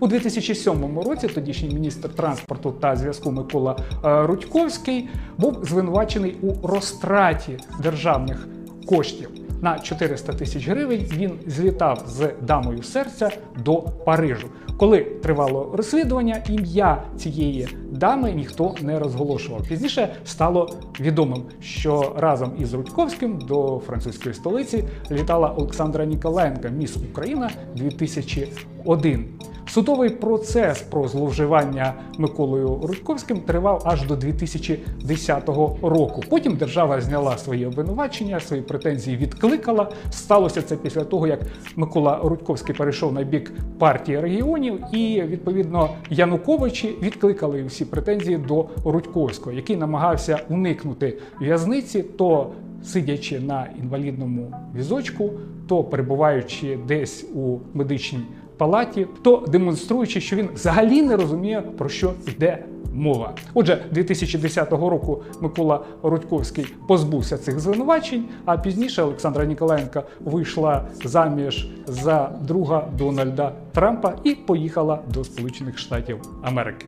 У 2007 році тодішній міністр транспорту та зв'язку Микола е, Рудьковський був звинувачений у розтраті державних коштів. На 400 тисяч гривень він злітав з дамою серця до Парижу. Коли тривало розслідування, ім'я цієї дами ніхто не розголошував. Пізніше стало відомим, що разом із Рудьковським до французької столиці літала Олександра Ніколаєнка, міс Україна 2001. Судовий процес про зловживання Миколою Рудьковським тривав аж до 2010 року. Потім держава зняла свої обвинувачення, свої претензії відкликала. Сталося це після того, як Микола Рудьковський перейшов на бік партії регіонів, і відповідно Януковичі відкликали всі претензії до Рудьковського, який намагався уникнути в'язниці, то сидячи на інвалідному візочку, то перебуваючи десь у медичній палаті, то демонструючи, що він взагалі не розуміє, про що йде мова. Отже, 2010 року Микола Рудьковський позбувся цих звинувачень, а пізніше Олександра Ніколаєнка вийшла заміж за друга Дональда Трампа і поїхала до Сполучених Штатів Америки.